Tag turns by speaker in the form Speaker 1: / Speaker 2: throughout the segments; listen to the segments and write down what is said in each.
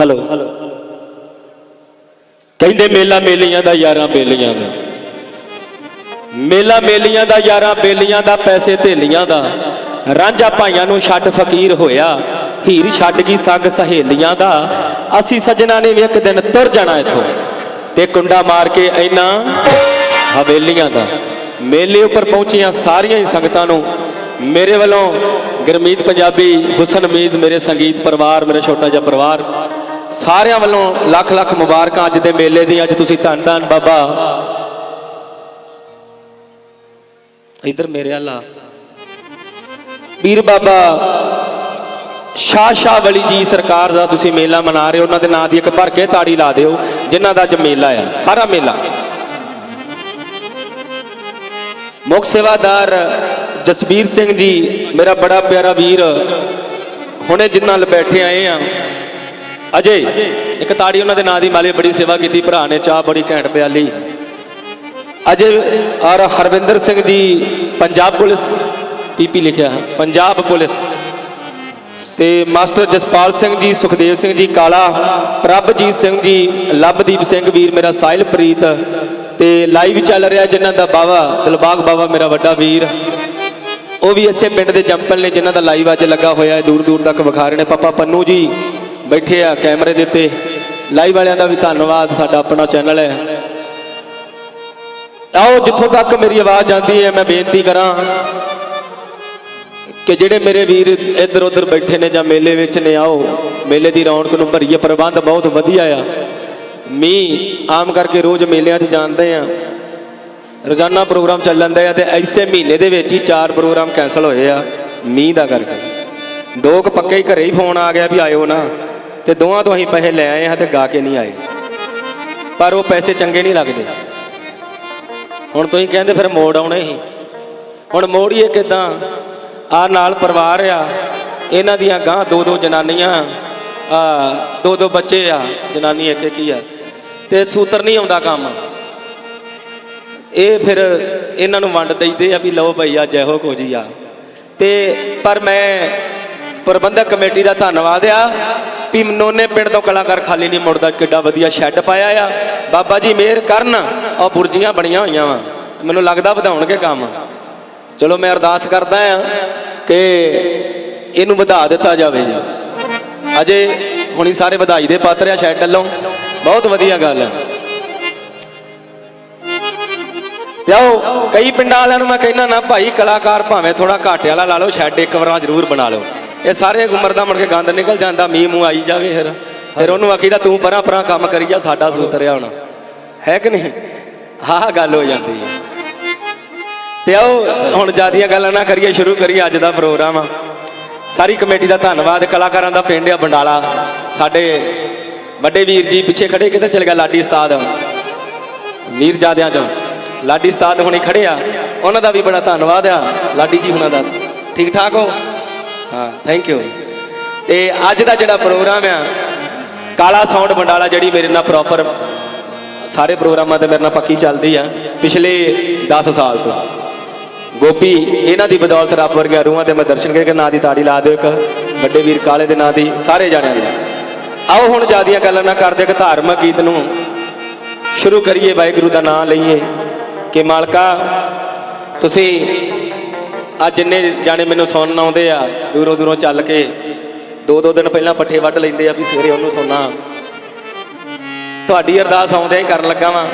Speaker 1: Hello ਕਹਿੰਦੇ ਮੇਲਾ ਮੇਲੀਆਂ ਦਾ ਯਾਰਾਂ ਬੇਲੀਆਂ ਦਾ। ਮੇਲਾ ਮੇਲੀਆਂ ਦਾ ਯਾਰਾਂ ਬੇਲੀਆਂ ਦਾ, ਪੈਸੇ ਧੇਲੀਆਂ ਦਾ। ਰਾਂਝਾ ਭਾਈਆਂ ਨੂੰ ਛੱਡ ਫਕੀਰ ਹੋਇਆ, ਹੀਰ ਛੱਡ ਗਈ ਸੰਗ ਸਹੇਲੀਆਂ ਦਾ। ਅਸੀਂ ਸੱਜਣਾ ਨੇ ਵੀ ਇੱਕ ਦਿਨ ਤੁਰ ਜਾਣਾ ਇੱਥੋਂ ਤੇ ਕੁੰਡਾ ਮਾਰ ਕੇ ਇਨਾ ਹਵੇਲੀਆਂ ਦਾ। ਮੇਲੇ ਉੱਪਰ ਪਹੁੰਚੀਆਂ ਸਾਰੀਆਂ ਹੀ ਸੰਗਤਾਂ ਨੂੰ। ਮੇਰੇ ਵੱਲੋਂ ਗਰਮੀਤ ਪੰਜਾਬੀ, ਹੁਸਨ ਮੀਦ ਮੇਰੇ ਸੰਗੀਤ ਪਰਿਵਾਰ, ਮੇਰਾ ਛੋਟਾ ਜਿਹਾ ਪਰਿਵਾਰ ਸਾਰਿਆਂ ਵੱਲੋਂ ਲੱਖ ਲੱਖ ਮੁਬਾਰਕਾਂ ਅੱਜ ਦੇ ਮੇਲੇ ਦੀ ਅੱਜ ਤੁਸੀਂ ਧੰਨ ਧੰਨ ਬਾਬਾ। ਇਧਰ ਮੇਰੇ ਅੱਲਾ ਵੀਰ ਬਾਬਾ ਸ਼ਾਹ ਸ਼ਾਹ ਵਲੀ ਜੀ ਸਰਕਾਰ ਦਾ ਤੁਸੀਂ ਮੇਲਾ ਮਨਾ ਰਹੇ ਹੋ, ਉਹਨਾਂ ਦੇ ਨਾਂ ਦੀ ਇੱਕ ਭਰ ਕੇ ਤਾੜੀ ਲਾ ਦਿਓ, ਜਿਨ੍ਹਾਂ ਦਾ ਅੱਜ ਮੇਲਾ ਆ, ਸਾਰਾ ਮੇਲਾ। ਮੁੱਖ ਸੇਵਾਦਾਰ ਜਸਬੀਰ ਸਿੰਘ ਜੀ, ਮੇਰਾ ਬੜਾ ਪਿਆਰਾ ਵੀਰ, ਹੁਣੇ ਜਿਨ੍ਹਾਂ ਨਾਲ ਬੈਠੇ ਆਏ ਆ ਅਜੇ ਇੱਕ ਤਾੜੀ ਉਹਨਾਂ ਦੇ ਨਾਂ ਦੀ ਮਾਲੇ ਬੜੀ ਸੇਵਾ ਕੀਤੀ, ਭਰਾ ਨੇ ਚਾਹ ਬੜੀ ਘੈਂਟ ਪਿਆਲੀ। ਅਜੇ ਔਰ ਹਰਵਿੰਦਰ ਸਿੰਘ ਜੀ ਪੰਜਾਬ ਪੁਲਿਸ, ਪੀਪੀ ਲਿਖਿਆ ਹੈ, ਪੰਜਾਬ ਪੁਲਿਸ। ਤੇ ਮਾਸਟਰ ਜਸਪਾਲ ਸਿੰਘ ਜੀ, ਸੁਖਦੇਵ ਸਿੰਘ ਜੀ, ਕਾਲਾ, ਪ੍ਰਭਜੀਤ ਸਿੰਘ ਜੀ, ਲਵਦੀਪ ਸਿੰਘ ਵੀਰ, ਮੇਰਾ ਸਾਹਿਲਪ੍ਰੀਤ ਤੇ ਲਾਈਵ ਚੱਲ ਰਿਹਾ ਜਿਨ੍ਹਾਂ ਦਾ ਬਾਵਾ, ਦਿਲਬਾਗ ਬਾਵਾ ਮੇਰਾ ਵੱਡਾ ਵੀਰ। ਉਹ ਵੀ ਇਸੇ ਪਿੰਡ ਦੇ ਜੰਪਲ ਨੇ ਜਿਨ੍ਹਾਂ ਦਾ ਲਾਈਵ ਅੱਜ ਲੱਗਾ ਹੋਇਆ ਹੈ ਦੂਰ ਦੂਰ ਤੱਕ ਵਿਖਾ ਰਹੇ ਨੇ। ਪਾਪਾ ਪੰਨੂ ਜੀ ਬੈਠੇ ਆ ਕੈਮਰੇ ਦੇ ਉੱਤੇ। ਲਾਈਵ ਵਾਲਿਆਂ ਦਾ ਵੀ ਧੰਨਵਾਦ, ਸਾਡਾ ਆਪਣਾ ਚੈਨਲ ਹੈ। ਆਓ, ਜਿੱਥੋਂ ਤੱਕ ਮੇਰੀ ਆਵਾਜ਼ ਜਾਂਦੀ ਹੈ, ਮੈਂ ਬੇਨਤੀ ਕਰਾਂ ਕਿ ਜਿਹੜੇ ਮੇਰੇ ਵੀਰ ਇੱਧਰ ਉੱਧਰ ਬੈਠੇ ਨੇ ਜਾਂ ਮੇਲੇ ਵਿੱਚ ਨੇ, ਆਓ। ਮੇਲੇ ਦੀ ਰੌਣਕ ਨੂੰ ਭਰੀਏ, ਪ੍ਰਬੰਧ ਬਹੁਤ ਵਧੀਆ ਆ। ਮੀਂਹ ਆਮ ਕਰਕੇ ਰੋਜ਼ ਮੇਲਿਆਂ 'ਚ ਜਾਂਦੇ ਆ। ਰੋਜ਼ਾਨਾ ਪ੍ਰੋਗਰਾਮ ਚੱਲ ਜਾਂਦੇ ਆ ਤੇ ਐਸੇ ਮਹੀਨੇ ਦੇ ਵਿੱਚ ਹੀ ਚਾਰ ਪ੍ਰੋਗਰਾਮ ਕੈਨਸਲ ਹੋਏ ਆ, ਮੀਂਹ ਦਾ ਕਰਕੇ। ਦੋ ਕੁ ਪੱਕੇ ਹੀ ਘਰੇ ਹੀ ਫੋਨ ਆ ਗਿਆ ਵੀ ਆਇਓ ਨਾ। ਤੇ ਦੋਵਾਂ ਤੋਂ ਅਸੀਂ ਪੈਸੇ ਲੈ ਆਏ ਹਾਂ ਤੇ ਗਾ ਕੇ ਨਹੀਂ ਆਏ। ਪਰ ਉਹ ਪੈਸੇ ਚੰਗੇ ਨਹੀਂ ਲੱਗਦੇ। ਹੁਣ ਤੁਸੀਂ ਕਹਿੰਦੇ ਫਿਰ ਮੋੜ ਆਉਣੇ ਹੀ ਹੁਣ ਮੋੜੀਏ ਕਿਦਾਂ? ਆ ਨਾਲ ਪਰਿਵਾਰ ਆ। ਇਹਨਾਂ ਦੀਆਂ ਗਾਂ ਦੋ ਦੋ ਜਨਾਨੀਆਂ। ਆ ਦੋ ਦੋ ਬੱਚੇ ਆ। ਜਨਾਨੀ ਇੱਕ ਇੱਕ ਹੀ ਆ। ਤੇ ਸੂਤਰ ਨਹੀਂ ਆਉਂਦਾ ਕੰਮ। ਇਹ ਫਿਰ ਇਹਨਾਂ ਨੂੰ ਵੰਡ ਦਈਦੇ ਆ ਵੀ ਲਓ ਭਈ ਆ ਜੈ ਹੋ ਕੋ ਜੀ ਆ। ਤੇ ਪਰ ਮੈਂ ਪ੍ਰਬੰਧਕ ਕਮੇਟੀ ਦਾ ਧੰਨਵਾਦ ਆ। ਵੀ ਨੋਨੇ ਪਿੰਡ ਤੋਂ ਕਲਾਕਾਰ ਖਾਲੀ ਨਹੀਂ ਮੁੜਦਾ, ਕਿੱਡਾ ਵਧੀਆ ਸ਼ੈੱਡ ਪਾਇਆ ਆ। ਬਾਬਾ ਜੀ ਮਿਹਰ ਕਰਨ ਉਹ ਬੁਰਜੀਆਂ ਬਣੀਆਂ ਹੋਈਆਂ ਵਾ। ਮੈਨੂੰ ਲੱਗਦਾ ਵਧਾਉਣਗੇ ਕੰਮ। ਚਲੋ ਮੈਂ ਅਰਦਾਸ ਕਰਦਾ ਆ ਕਿ ਇਹਨੂੰ ਵਧਾ ਦਿੱਤਾ ਜਾਵੇ ਜੀ। ਅਜੇ ਹੁਣੀ ਸਾਰੇ ਵਧਾਈ ਦੇ ਪਾਤਰ ਆ ਸ਼ੈੱਡ ਵੱਲੋਂ। ਬਹੁਤ ਵਧੀਆ ਗੱਲ ਹੈ ਤੇ ਆਓ ਕਈ ਪਿੰਡਾਂ ਵਾਲਿਆਂ ਨੂੰ ਮੈਂ ਕਹਿੰਦਾ ਨਾ, ਭਾਈ ਕਲਾਕਾਰ ਭਾਵੇਂ ਥੋੜਾ ਘਾਟੇ ਵਾਲਾ ਲਾ ਲਓ ਸ਼ੈੱਡ ਇੱਕ ਵਾਰਾਂ ਜ਼ਰੂਰ ਬਣਾ ਲਓ। ਇਹ ਸਾਰੇ ਉਮਰ ਦਾ ਮੁੜ ਕੇ ਗੰਦ ਨਿਕਲ ਜਾਂਦਾ, ਮੀਂਹ ਮੂੰਹ ਆਈ ਜਾਵੇ ਫਿਰ। ਫਿਰ ਉਹਨੂੰ ਆਖੀਦਾ, ਤੂੰ ਪਰਾਂ ਪਰਾਂ ਕੰਮ ਕਰੀ ਜਾ, ਸਾਡਾ ਸੂਤਰਿਆ ਹੁਣ। ਹੈ ਕਿ ਨਹੀਂ? ਆਹ ਗੱਲ ਹੋ ਜਾਂਦੀ ਹੈ। ਤੇ ਆਓ, ਹੁਣ ਜਿਆਦੀਆਂ ਗੱਲਾਂ ਨਾ ਕਰੀਏ, ਸ਼ੁਰੂ ਕਰੀਏ ਅੱਜ ਦਾ ਪ੍ਰੋਗਰਾਮ। ਆ ਸਾਰੀ ਕਮੇਟੀ ਦਾ ਧੰਨਵਾਦ। ਕਲਾਕਾਰਾਂ ਦਾ ਪਿੰਡ ਆ, ਬੰਡਾਲਾ। ਸਾਡੇ ਵੱਡੇ ਵੀਰ ਜੀ ਪਿੱਛੇ ਖੜੇ, ਕਿੱਧਰ ਚਲ ਗਿਆ ਲਾਡੀ ਉਸਤਾਦ। ਵੀਰ ਜਾਦਿਆਂ ਚੋਂ। ਲਾਡੀ ਉਸਤਾਦ ਹੁਣੇ ਖੜੇ ਆ। ਉਹਨਾਂ ਦਾ ਵੀ ਬੜਾ ਧੰਨਵਾਦ ਆ। ਲਾਡੀ ਜੀ ਹੁਣਾਂ ਦਾ। ਠੀਕ ਠਾਕ ਹੋ? ਹਾਂ ਥੈਂਕ ਯੂ ਤੇ ਅੱਜ ਦਾ ਜਿਹੜਾ ਪ੍ਰੋਗਰਾਮ ਆ, ਕਾਲਾ ਸਾਊਂਡ ਬੰਡਾਲਾ ਜਿਹੜੀ ਮੇਰੇ ਨਾਲ ਪ੍ਰੋਪਰ ਸਾਰੇ ਪ੍ਰੋਗਰਾਮਾਂ ਤੇ ਮੇਰੇ ਨਾਲ ਪੱਕੀ ਚੱਲਦੀ ਆ, ਪਿਛਲੇ 10 ਸਾਲ ਤੋਂ। ਗੋਪੀ, ਇਹਨਾਂ ਦੀ ਬਦੌਲਤ ਰੱਬ ਵਰਗੇ ਰੂਹਾਂ ਦੇ ਮੈਂ ਦਰਸ਼ਨ ਕਰਕੇ ਨਾਂ ਦੀ ਤਾੜੀ ਲਾ ਦਿਓ ਇੱਕ, ਵੱਡੇ ਵੀਰ ਕਾਲੇ ਦੇ ਨਾਂ ਦੀ, ਸਾਰੇ ਜਾਣਿਆਂ ਦੀ। ਆਓ ਹੁਣ ਜਿਆਦੀਆਂ ਗੱਲਾਂ ਨਾ ਕਰਦੇ, ਇੱਕ ਧਾਰਮਿਕ ਗੀਤ ਨੂੰ ਸ਼ੁਰੂ ਕਰੀਏ, ਵਾਹਿਗੁਰੂ ਦਾ ਨਾਮ ਲਈਏ ਕਿ ਮਾਲਕਾ, ਤੁਸੀਂ ਆ ਜਿੰਨੇ ਜਾਣੇ ਮੈਨੂੰ ਸੁਣਨ ਆਉਂਦੇ ਆ ਦੂਰੋਂ ਦੂਰੋਂ ਚੱਲ ਕੇ ਦੋ ਦੋ ਦਿਨ ਪਹਿਲਾਂ ਪੱਠੇ ਵੱਢ ਲੈਂਦੇ ਆ ਵੀ ਸਵੇਰੇ ਉਹਨੂੰ ਸੁਣਨਾ। ਤੁਹਾਡੀ ਅਰਦਾਸ ਆਉਂਦਿਆਂ ਹੀ ਕਰਨ ਲੱਗਾ ਵਾਂ।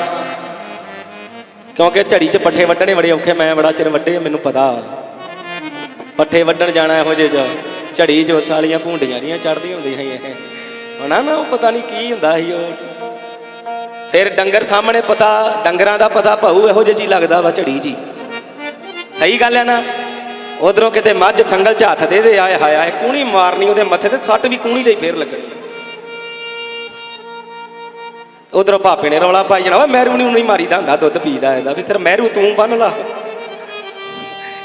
Speaker 1: ਕਿਉਂਕਿ ਝੜੀ 'ਚ ਪੱਠੇ ਵੱਢਣੇ ਬੜੇ ਔਖੇ ਮੈਂ ਬੜਾ ਚਿਰ ਵੱਢੇ ਆ, ਮੈਨੂੰ ਪਤਾ। ਪੱਠੇ ਵੱਢਣ ਜਾਣਾ ਇਹੋ ਜਿਹੇ 'ਚ ਝੜੀ 'ਚ ਸਾਲੀਆਂ ਭੁੰਡੀਆਂ ਜੀਆਂ ਚੜਦੀਆਂ ਹੁੰਦੀਆਂ ਸੀ ਇਹ। ਹਣਾ ਨਾ ਉਹ ਪਤਾ ਨਹੀਂ ਕੀ ਹੁੰਦਾ ਸੀ ਉਹ। ਫਿਰ ਡੰਗਰ ਸਾਹਮਣੇ ਪਤਾ ਡੰਗਰਾਂ ਦਾ ਪਤਾ ਭਾਊ ਇਹੋ ਜਿਹੀ ਚੀਜ਼ ਲੱਗਦਾ ਵਾ ਝੜੀ ਜੀ ਸਹੀ ਗੱਲ ਹੈ ਨਾ? ਉਧਰੋਂ ਕਿਤੇ ਮੱਝ ਸੰਗਲ 'ਚ ਹੱਥ ਦੇ ਦੇ ਆਏ ਹਾਏ ਹਾਏ, ਕੂਣੀ ਮਾਰਨੀ ਉਹਦੇ ਮੱਥੇ ਤੇ, ਸੱਟ ਵੀ ਕੂਣੀ ਦੇ ਹੀ ਫੇਰ ਲੱਗਣੀ। ਉਧਰੋਂ ਭਾਪੇ ਨੇ ਰੌਲਾ ਪਾਈ ਜਾਣਾ, ਓਏ ਮਹਿਰੂ ਨੂੰ ਨਹੀਂ ਮਾਰੀਦਾ ਹੁੰਦਾ, ਦੁੱਧ ਪੀਦਾ ਇਹਦਾ, ਵੀ ਫਿਰ ਮਹਿਰੂ ਤੂੰ ਬੰਨ ਲਾ।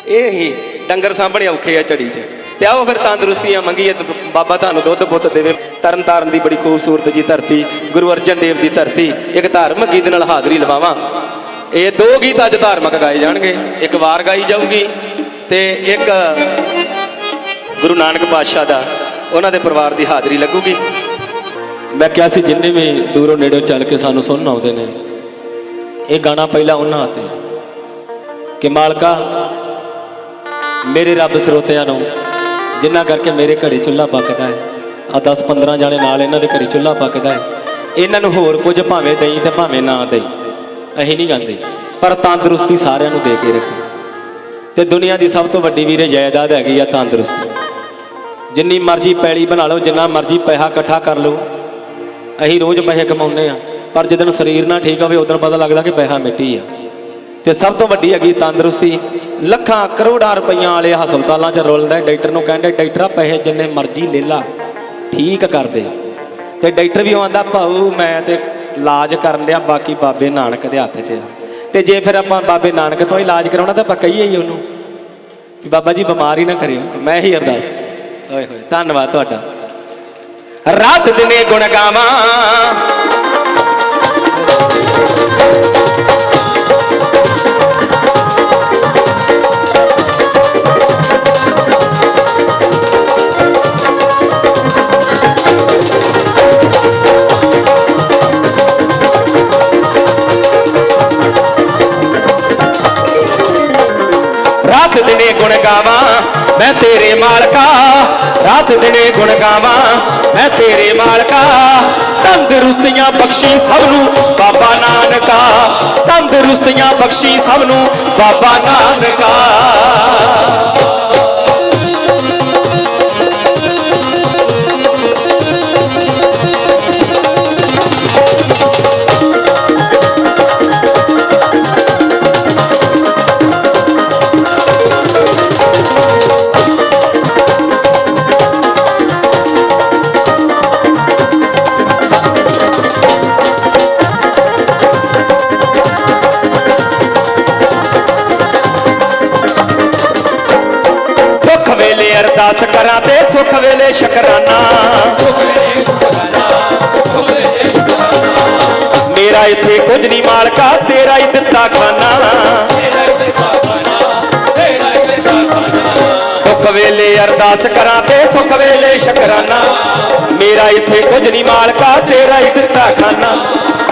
Speaker 1: ਇਹ ਹੀ ਡੰਗਰ ਸਾਹਮਣੇ ਔਖੇ ਆ ਝੜੀ 'ਚ। ਤੇ ਆਓ ਫਿਰ ਤੰਦਰੁਸਤੀਆਂ ਮੰਗੀਏ ਬਾਬਾ ਤੁਹਾਨੂੰ ਦੁੱਧ ਪੁੱਤ ਦੇਵੇ। ਤਰਨ ਤਾਰਨ ਦੀ ਬੜੀ ਖੂਬਸੂਰਤ ਜੀ ਧਰਤੀ, ਗੁਰੂ ਅਰਜਨ ਦੇਵ ਦੀ ਧਰਤੀ, ਇੱਕ ਧਾਰਮਿਕ ਗੀਤ ਨਾਲ ਹਾਜ਼ਰੀ ਲਵਾਵਾਂ। ਇਹ ਦੋ ਗੀਤ ਅੱਜ ਧਾਰਮਿਕ ਗਾਏ ਜਾਣਗੇ, ਇੱਕ ਵਾਰ ਗਾਈ ਜਾਊਗੀ ਤੇ ਇੱਕ ਗੁਰੂ ਨਾਨਕ ਪਾਤਸ਼ਾਹ ਦਾ ਉਹਨਾਂ ਦੇ ਪਰਿਵਾਰ ਦੀ ਹਾਜ਼ਰੀ ਲੱਗੂਗੀ। ਮੈਂ ਕਿਹਾ ਸੀ, ਜਿੰਨੇ ਵੀ ਦੂਰੋਂ ਨੇੜੋਂ ਚੱਲ ਕੇ ਸਾਨੂੰ ਸੁਣਨ ਆਉਂਦੇ ਨੇ, ਇਹ ਗਾਣਾ ਪਹਿਲਾਂ ਉਹਨਾਂ ਹੱਥੇ ਕਿ ਮਾਲਕਾ, ਮੇਰੇ ਰੱਬ ਸਰੋਤਿਆਂ ਨੂੰ ਜਿੰਨਾ ਕਰਕੇ ਮੇਰੇ ਘਰੇ ਚੁੱਲ੍ਹਾ ਪੱਕਦਾ ਹੈ ਆ 10 15 ਜਾਣੇ ਨਾਲ ਇਹਨਾਂ ਦੇ ਘਰੇ ਚੁੱਲ੍ਹਾ ਪੱਕਦਾ ਹੈ, ਇਹਨਾਂ ਨੂੰ ਹੋਰ ਕੁਝ ਭਾਵੇਂ ਦੇਈ ਤੇ ਭਾਵੇਂ ਨਾ ਦੇਈ। ਅਸੀਂ ਨਹੀਂ ਗਾਉਂਦੇ, ਪਰ ਤੰਦਰੁਸਤੀ ਸਾਰਿਆਂ ਨੂੰ ਦੇ ਕੇ ਰੱਖੀ। ਤੇ ਦੁਨੀਆ ਦੀ ਸਭ ਤੋਂ ਵੱਡੀ ਵੀਰੇ ਜਾਇਦਾਦ ਹੈਗੀ ਆ ਤੰਦਰੁਸਤੀ। ਜਿੰਨੀ ਮਰਜ਼ੀ ਪੈਲੀ ਬਣਾ ਲਓ, ਜਿੰਨਾ ਮਰਜ਼ੀ ਪੈਸਾ ਇਕੱਠਾ ਕਰ ਲਓ, ਅਸੀਂ ਰੋਜ਼ ਪੈਸੇ ਕਮਾਉਂਦੇ ਆ ਪਰ ਜਦੋਂ ਸਰੀਰ ਨਾ ਠੀਕ ਹੋਵੇ, ਉਦੋਂ ਪਤਾ ਲੱਗਦਾ ਕਿ ਪੈਸਾ ਮਿੱਟੀ ਆ। ਤੇ ਸਭ ਤੋਂ ਵੱਡੀ ਹੈਗੀ ਤੰਦਰੁਸਤੀ, ਲੱਖਾਂ ਕਰੋੜਾਂ ਰੁਪਈਆਂ ਵਾਲੇ ਹਸਪਤਾਲਾਂ 'ਚ ਰੋਲਦਾ ਡਾਕਟਰ ਨੂੰ ਕਹਿੰਦੇ, ਡਾਕਟਰਾ ਪੈਸੇ ਜਿੰਨੇ ਮਰਜ਼ੀ ਲੈ ਲਾ, ਠੀਕ ਕਰ ਦੇ। ਤੇ ਡਾਕਟਰ ਵੀ ਆਉਂਦਾ ਭਾਊ, ਮੈਂ ਤੇ ਇਲਾਜ ਕਰਨ ਲਿਆ ਬਾਕੀ ਬਾਬੇ ਨਾਨਕ ਦੇ ਹੱਥ 'ਚ ਆ। ਤੇ ਜੇ ਫਿਰ ਆਪਾਂ ਬਾਬੇ ਨਾਨਕ ਤੋਂ ਇਲਾਜ ਕਰਾਉਣਾ ਤਾਂ ਆਪਾਂ ਕਹੀਏ ਹੀ ਉਹਨੂੰ ਕਿ ਬਾਬਾ ਜੀ ਬਿਮਾਰ ਹੀ ਨਾ ਕਰਿਓ। ਮੈਂ ਹੀ ਅਰਦਾਸ ਓਏ ਹੋਏ। ਧੰਨਵਾਦ ਤੁਹਾਡਾ। ਰਾਤ ਦਿਨੇ ਗੁਣ ਗਾਵਾਂ। ਗੁਣ ਗਾਵਾਂ, ਮੈਂ ਤੇਰੇ ਮਾਲਕਾ, ਰਾਤ ਦਿਨੇ ਗੁਣ ਗਾਵਾਂ, ਮੈਂ ਤੇਰੇ ਮਾਲਕਾ। ਤੰਦਰੁਸਤੀਆਂ ਬਖਸ਼ੀ ਸਭ ਨੂੰ ਬਾਬਾ ਨਾਨਕਾ। ਤੰਦਰੁਸਤੀਆਂ ਬਖਸ਼ੀ ਸਭ ਨੂੰ ਬਾਬਾ ਨਾਨਕਾ। ਸੁੱਖ ਸ਼ੁਕਰਾਨਾ। ਮੇਰਾ ਇੱਥੇ ਕੁਝ ਨਹੀਂ ਮਾਲਕਾ ਤੇਰਾ ਹੀ ਦਿੱਤਾ ਖਾਨਾ। ਦੁੱਖ ਵੇਲੇ ਅਰਦਾਸ ਕਰਾਂ ਤੇ ਸੁੱਖ ਵੇਲੇ ਸ਼ੁਕਰਾਨਾ। ਮੇਰਾ ਇੱਥੇ ਕੁਝ ਨਹੀਂ ਮਾਲਕਾ, ਤੇਰਾ ਹੀ ਦਿੱਤਾ ਖਾਨਾ।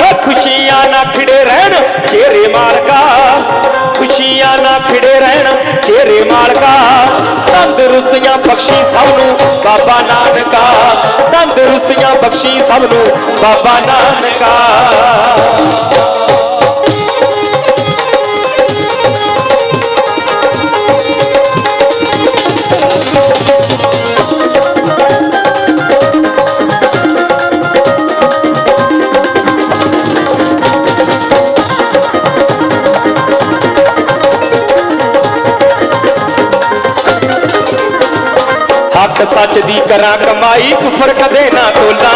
Speaker 1: ਓ ਖੁਸ਼ੀਆਂ ਨਾ ਖਿੜੇ ਰਹਿਣ ਚਿਹਰੇ ਮਾਲਕਾ। ਖੁਸ਼ੀਆਂ ਨਾ ਖਿੜੇ ਰਹਿਣ ਚਿਹਰੇ ਮਾਲਕਾ। ਤੰਦਰੁਸਤੀਆਂ ਬਖਸ਼ੀ ਸਭ ਨੂੰ ਬਾਬਾ ਨਾਨਕਾ। ਤੰਦਰੁਸਤੀਆਂ ਬਖਸ਼ੀ ਸਭ ਨੂੰ ਬਾਬਾ ਨਾਨਕਾ। ਹੱਕ ਦੀ ਕਰਾਂ ਕਮਾਈ, ਕੁਫਰ ਕਦੇ ਨਾ ਤੋਲਾਂ।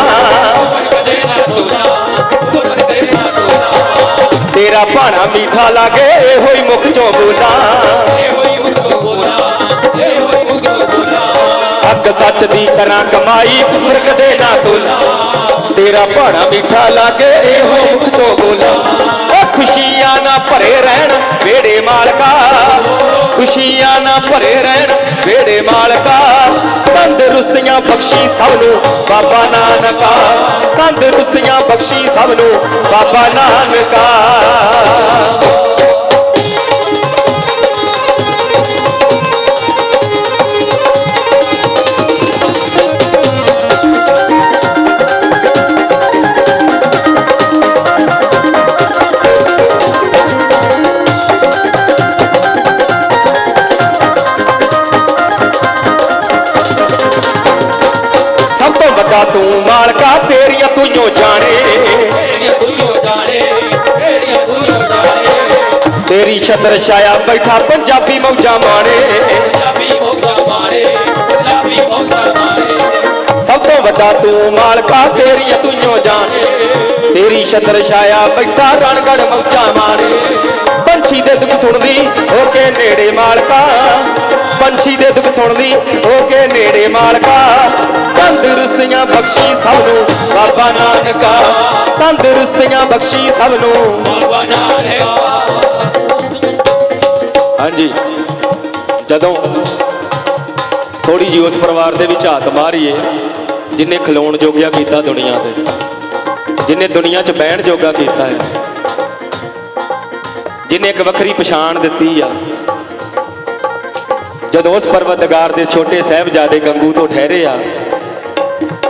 Speaker 1: ਤੇਰਾ ਭਾਣਾ ਮੀਠਾ ਲਾਗੇ, ਇਹੋ ਹੀ ਮੁਖ ਚੋਂ ਬੋਲਾਂ। ਹੱਕ ਸੱਚ ਦੀ ਕਰਾਂ ਕਮਾਈ, ਕੁਫਰ ਕਦੇ ਨਾ ਤੋਲਾਂ। ਤੇਰਾ ਭਾਣਾ ਮੀਠਾ ਲਾਗੇ ਇਹੋ ਮੁਖ ਚੋਂ ਬੋਲਾਂ। ਓ ਖੁਸ਼ੀਆਂ ਨਾ ਭਰੇ ਰਹਿਣ ਵੇੜੇ ਮਾਲਕਾ। ਖੁਸ਼ੀਆਂ ਨਾ ਭਰੇ ਰਹਿਣ ਵੇੜੇ ਮਾਲਕਾ। ਤੰਦਰੁਸਤੀਆਂ ਬਖਸ਼ੀ ਸਭ ਨੂੰ ਬਾਬਾ ਨਾਨਕਾ। ਤੰਦਰੁਸਤੀਆਂ ਬਖਸ਼ੀ ਸਭ ਨੂੰ ਬਾਬਾ ਨਾਨਕਾ। ਤੇਰੀ ਛਤਰ ਛਾਇਆ ਬੈਠਾ ਪੰਜਾਬੀ ਮੌਜਾ ਮਾਣੇ ਸਭ ਤੋਂ ਵੱਡਾ ਤੂੰ ਮਾਲਕਾ ਤੇਰੀ ਤੂੰ ਜਾਣੇ। ਤੇਰੀ ਛਤਰ ਛਾਇਆ ਬੈਠਾ ਰਣਗੜ ਮੌਜਾਂ ਮਾਣੇ ਪੰਛੀ ਦੇ ਦੁੱਖ ਸੁਣਦੀ, ਹੋ ਕੇ ਨੇੜੇ ਮਾਲਕਾ। ਪੰਛੀ ਦੇ ਦੁੱਖ ਸੁਣਦੀ, ਹੋ ਕੇ ਨੇੜੇ ਮਾਲਕਾ। ਤੰਦਰੁਸਤੀਆਂ ਬਖਸ਼ੀ ਸਭ ਨੂੰ, ਬਾਬਾ ਨਾਨਕਾ। ਤੰਦਰੁਸਤੀਆਂ ਬਖਸ਼ੀ ਸਭ ਨੂੰ ਹਾਂਜੀ, ਜਦੋਂ ਥੋੜੀ ਜਿਹੀ ਉਸ ਪਰਿਵਾਰ ਦੇ ਵਿੱਚ ਹੱਥ ਮਾਰੀਏ, ਜਿਨੇ ਖਲੋਣ ਜੋਗਿਆ ਕੀਤਾ ਦੁਨੀਆ ਤੇ, ਜਿਨੇ ਦੁਨੀਆ 'ਚ ਬਹਿਣ ਜੋਗਾ ਕੀਤਾ ਹੈ ਜਿਨੇ ਇੱਕ ਵੱਖਰੀ ਪਛਾਣ ਦਿੱਤੀ ਆ। ਜਦੋਂ ਉਸ ਪਰਵਤਗਾਰ ਦੇ ਛੋਟੇ ਸਾਹਿਬਜ਼ਾਦੇ ਗੰਗੂ ਤੋਂ ਠਹਿਰੇ ਆ,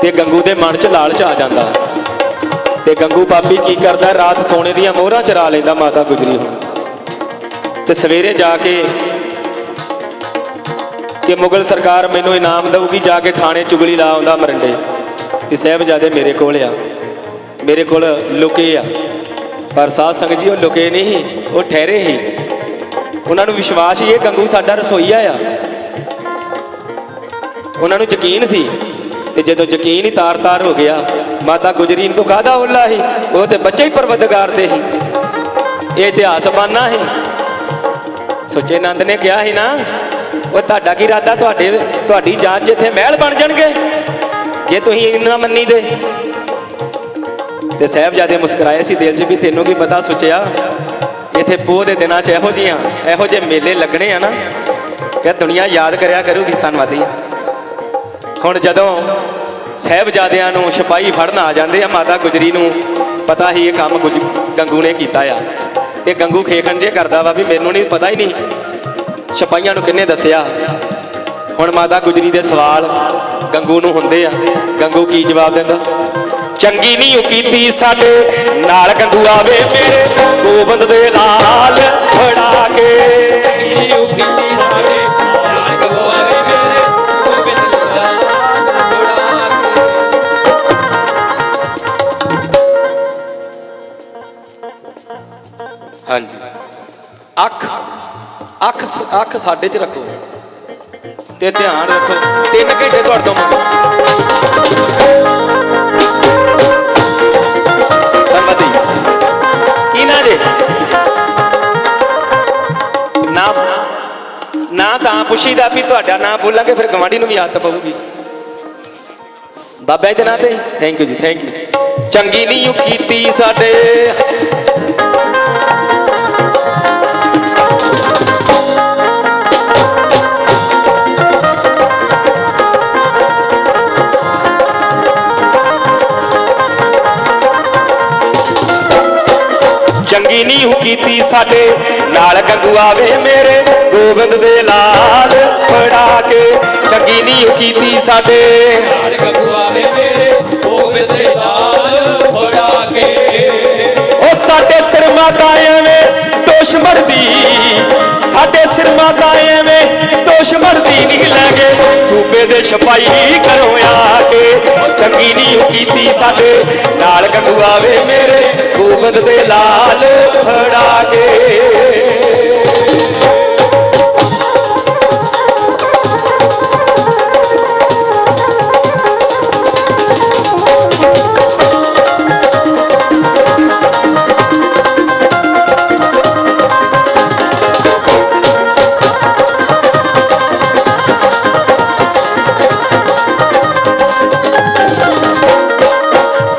Speaker 1: ਤੇ ਗੰਗੂ ਦੇ ਮਨ 'ਚ ਲਾਲਚ ਆ ਜਾਂਦਾ। ਤੇ ਗੰਗੂ ਪਾਪੀ ਕੀ ਕਰਦਾ? ਰਾਤ ਸੋਨੇ ਦੀਆਂ ਮੋਹਰਾਂ ਚਰਾ ਲੈਂਦਾ ਮਾਤਾ ਗੁਜਰੀ ਹੁਣ ਤੇ ਸਵੇਰੇ ਜਾ ਕੇ ਕਿ ਮੁਗਲ ਸਰਕਾਰ ਮੈਨੂੰ ਇਨਾਮ ਦਊਗੀ, ਜਾ ਕੇ ਥਾਣੇ ਚੁਗਲੀ ਲਾ ਆਉਂਦਾ ਮਰੰਡੇ। ਕਿ ਸਾਹਿਬਜ਼ਾਦੇ ਮੇਰੇ ਕੋਲ ਆ। ਮੇਰੇ ਕੋਲ ਲੁਕੇ ਆ। ਪਰ ਸਾਧ ਸੰਗਤ ਜੀ ਉਹ ਲੁਕੇ ਨਹੀਂ ਸੀ, ਉਹ ਠਹਿਰੇ ਹੀ। ਉਹਨਾਂ ਨੂੰ ਵਿਸ਼ਵਾਸ ਹੀ ਇਹ ਗੰਗੂ ਸਾਡਾ ਰਸੋਈਆ ਆ। ਉਹਨਾਂ ਨੂੰ ਯਕੀਨ ਸੀ ਤੇ ਜਦੋਂ ਯਕੀਨ ਹੀ ਤਾਰ-ਤਾਰ ਹੋ ਗਿਆ ਮਾਤਾ ਗੁਜਰੀਨ ਤੋਂ ਕਾਹਦਾ ਉੱਲਾ ਸੀ? ਉਹ ਤੇ ਬੱਚੇ ਹੀ ਪਰਵਤਗਾਰ ਦੇ ਸੀ। ਇਹ ਇਤਿਹਾਸ ਬਾਨਾ ਸੀ। ਸੁੱਚੇ ਨੰਦ ਨੇ ਕਿਹਾ ਸੀ ਨਾ ਉਹ ਤੁਹਾਡਾ ਕੀ ਇਰਾਦਾ? ਤੁਹਾਡੇ ਤੁਹਾਡੀ ਜਾਨ ਜਿੱਥੇ ਮਹਿਲ ਬਣ ਜਾਣਗੇ? ਜੇ ਤੁਸੀਂ ਇਹਨਾਂ ਮੰਨੀ ਦੇ ਤੇ ਸਾਹਿਬਜ਼ਾਦੇ ਮੁਸਕਰਾਏ ਸੀ, ਦਿਲ 'ਚ ਵੀ ਤੈਨੂੰ ਕੀ ਪਤਾ ਸੁਚਿਆ? ਇੱਥੇ ਪੋਹ ਦੇ ਦਿਨਾਂ 'ਚ ਇਹੋ ਜੀਆਂ, ਇਹੋ ਜਿਹੇ ਮੇਲੇ ਲੱਗਣੇ ਆ ਨਾ। ਕਿ ਦੁਨੀਆ ਯਾਦ ਕਰਿਆ ਕਰੂਗੀ, ਧੰਨਵਾਦੀ। ਹੁਣ ਜਦੋਂ ਸਾਹਿਬਜ਼ਾਦਿਆਂ ਨੂੰ ਸਿਪਾਹੀ ਫੜਨ ਆ ਜਾਂਦੇ ਆ, ਮਾਤਾ ਗੁਜਰੀ ਨੂੰ ਪਤਾ ਹੀ ਇਹ ਕੰਮ ਗੁਜ, ਗੰਗੂ ਨੇ ਕੀਤਾ ਆ। ਤੇ ਗੰਗੂ ਖੇਖਣ ਜੇ ਕਰਦਾ ਵਾ ਵੀ ਮੈਨੂੰ ਨਹੀਂ ਪਤਾ ਹੀ ਨਹੀਂ ਸਿਪਾਹੀਆਂ ਨੂੰ ਕਿੰਨੇ ਦੱਸਿਆ। ਹੁਣ ਮਾਤਾ ਗੁਜਰੀ ਦੇ ਸਵਾਲ ਗੰਗੂ ਨੂੰ ਹੁੰਦੇ ਆ। ਗੰਗੂ ਕੀ ਜਵਾਬ ਦਿੰਦਾ? ਚੰਗੀ ਨਹੀਂ ਉਹ ਕੀਤੀ ਸਾਡੇ ਨਾਲ ਗੰਗੂ ਆਵੇ ਮੇਰੇ ਗੋਬਿੰਦ ਦੇ ਨਾਲ ਫੜਾ ਕੇ।
Speaker 2: ਨਾਲ ਮੇਰੇ ਗੋਬਿੰਦ ਦਾ
Speaker 1: ਹਾਂਜੀ। ਅੱਖ ਅੱਖ ਅੱਖ ਸਾਡੇ 'ਚ ਰੱਖੋ। ਤੇ ਧਿਆਨ ਰੱਖੋ। 3 ਖੁਸ਼ੀ ਦਾ ਵੀ ਤੁਹਾਡਾ ਨਾਮ ਬੋਲਾਂਗੇ, ਫਿਰ ਗਵਾਂਢੀ ਨੂੰ ਵੀ ਆਦਤ ਪਊਗੀ। ਬਾਬਾ ਜੀ ਦੇ ਨਾਂ ਤੇ thank you ji thank you ਚੰਗੀ ਨਹੀਂ ਕੀਤੀ ਸਾਡੇ। ਚੰਗੀ ਨਹੀਂ ਹੁ ਕੀਤੀ ਸਾਡੇ। ਨਾਲ ਗੰਗੂ ਆਵੇ ਮੇਰੇ ਗੋਬਿੰਦ ਦੇ ਲਾਲ ਫੜਾ ਕੇ ਚੰਗੀ ਨਹੀਂ ਹੁ ਕੀਤੀ ਸਾਡੇ।
Speaker 2: ਨਾਲ ਗਵਾਵੇ ਮੇਰੇ ਗੋਬਿੰਦ ਦੇ ਨਾਲ ਬੜਾ ਕੇ।
Speaker 1: ਉਹ ਸਾਡੇ ਸਿਰ ਮਾਤਾ ਐਵੇਂ ਦੋਸ਼ ਮਰਦੀ ਸਾਡੇ ਸਿਰ ਮਾਤਾ ਐਵੇਂ ਦੋਸ਼ ਮਰਦੀ ਨਹੀਂ ਲੱਗੇ ਸੂਬੇ ਦੇ ਸਿਪਾਹੀ ਘਰੋਂ ਆ ਕੇ ਚੰਗੀ ਨਹੀਂ ਹੁ ਕੀਤੀ ਸਾਡੇ। ਨਾਲ ਗੰਗੂ ਆਵੇ ਮੇਰੇ ਗੋਬਿੰਦ ਦੇ ਲਾਲ ਫੜਾ ਕੇ।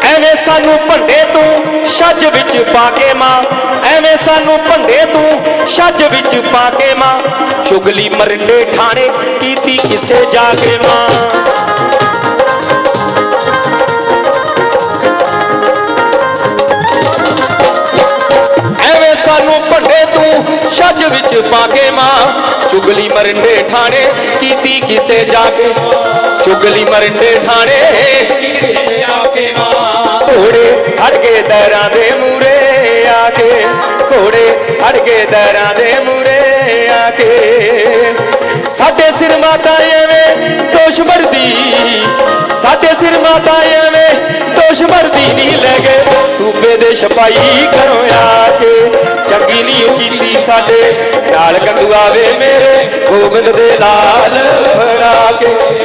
Speaker 1: ਐਵੇਂ ਸਾਨੂੰ ਭੰਡੇ ਛੱਜ ਵਿੱਚ ਪਾ ਕੇ ਮਾਂ, ਐਵੇਂ ਸਾਨੂੰ ਭੰਡੇ ਤੂੰ, ਛੱਜ ਵਿੱਚ ਪਾ ਕੇ ਮਾਂ। ਚੁਗਲੀ ਮਰਿੰਡੇ ਠਾਣੇ ਕੀਤੀ ਕਿਸੇ ਜਾ ਕੇ ਮਾਂ। ਐਵੇਂ ਸਾਨੂੰ ਭੰਡੇ ਤੂੰ, ਛੱਜ ਵਿੱਚ ਪਾ ਕੇ ਮਾਂ। ਚੁਗਲੀ ਮਰਿੰਡੇ ਠਾਣੇ ਕੀਤੀ ਕਿਸੇ ਜਾ ਕੇ ਚੁਗਲੀ ਮਰਿੰਡੇ ਠਾਣੇ
Speaker 2: ਜਾ ਕੇ ਮਾਂ।
Speaker 1: ਘੋੜੇ ਹਟ ਕੇ ਦਰਾਂ ਦੇ ਮੂਰੇ ਆ ਕੇ, ਘੋੜੇ ਹਟ ਕੇ ਦਰਾਂ ਦੇ ਮੂਰੇ ਆ ਕੇ। ਸਾਡੇ ਸਿਰ ਮਾਤਾ ਐਵੇਂ ਦੋਸ਼ ਮਰਦੀ ਸਾਡੇ ਸਿਰ ਮਾਤਾ ਐਵੇਂ ਦੋਸ਼ ਮਰਦੀ ਨਹੀਂ ਲੈ ਗਏ ਸੂਬੇ ਦੇ ਸਿਪਾਹੀ ਘਰੋਂ ਆ ਕੇ, ਚੰਗੀ ਨਹੀਂ ਉਹ ਕੀਤੀ ਸਾਡੇ ਨਾਲ ਗੰਗੂ ਆਵੇ ਮੇਰੇ, ਗੋਬਿੰਦ ਦੇ ਲਾਲ ਫੜਾ ਕੇ।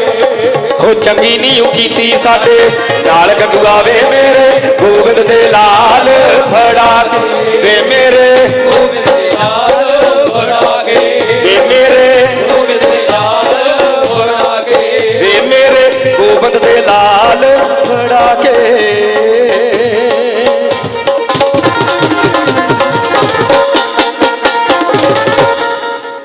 Speaker 1: ਹੋ ਚੰਗੀ ਨਹੀਂ ਉਹ ਕੀਤੀ ਸਾਡੇ, ਨਾਲ ਗੱਗੂਆ ਵੇ ਮੇਰੇ ਗੋਗਦ ਦੇ ਲਾਲ ਫੜਾ ਕੇ ਮੇਰੇ ਗੋਗਦ ਦੇ ਲਾਲ ਫੜਾ ਕੇ ਵੇ ਮੇਰੇ
Speaker 2: ਗੋਗਦ ਦੇ ਲਾਲ ਫੜਾ ਕੇ